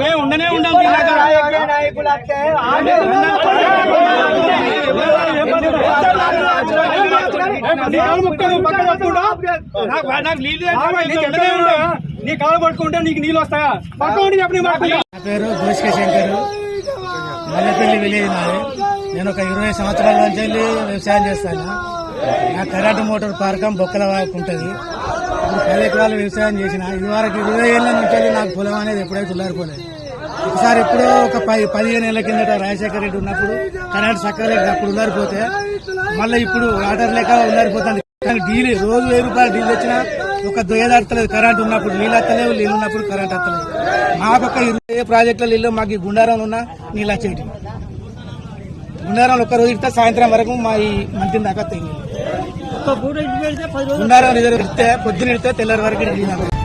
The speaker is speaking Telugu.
మేము ఉండనే ఉండం మీ దగ్గర. నీ కాలు నాకు నీ కాలు పట్టుకుంటే నీకు నీళ్ళు వస్తాయా పక్క ఉండి చెప్పని నా పేరు గోష్క శంకర్ మల్లెపల్లి విలేజ్ నాది నేను ఒక ఇరవై సంవత్సరాల నుంచి వెళ్ళి వ్యవసాయం చేస్తాను నా కరెంటు మోటార్ పార్కం బొక్కల వాకు పది ఎకరాలు వ్యవసాయం చేసిన ఇదివరకు ఇరవై ఏళ్ళ నుంచి వెళ్ళి నాకు పొలం అనేది ఎప్పుడైతే ఉల్లారిపోలేదు ఒకసారి ఎప్పుడో ఒక పది పదిహేను ఏళ్ళ కిందట రాజశేఖర రెడ్డి ఉన్నప్పుడు కరెంట్ చక్కగా అప్పుడు ఉల్లారిపోతే మళ్ళీ ఇప్పుడు వాటర్ లేక ఉల్లారిపోతుంది. కానీ డీల్ రోజు వెయ్యి రూపాయలు డీల్ వచ్చినా ఒక దొయ్యదడతలేదు కరెంట్ ఉన్నప్పుడు. నీళ్ళు వస్తలేవు నీళ్ళు ఉన్నప్పుడు కరెంట్ వస్తలేదు మా పక్క ఇరవై ప్రాజెక్టుల నీళ్ళు మాకు గుండారం ఉన్న నీళ్ళు వచ్చేటి గుండారం ఒక్క రోజు ఇస్తే సాయంత్రం వరకు మా ఈ మంత్రి దాకా తెగి గుండారం రిజర్వ్ ఇస్తే పొద్దున ఇస్తే తెల్లారి వరకు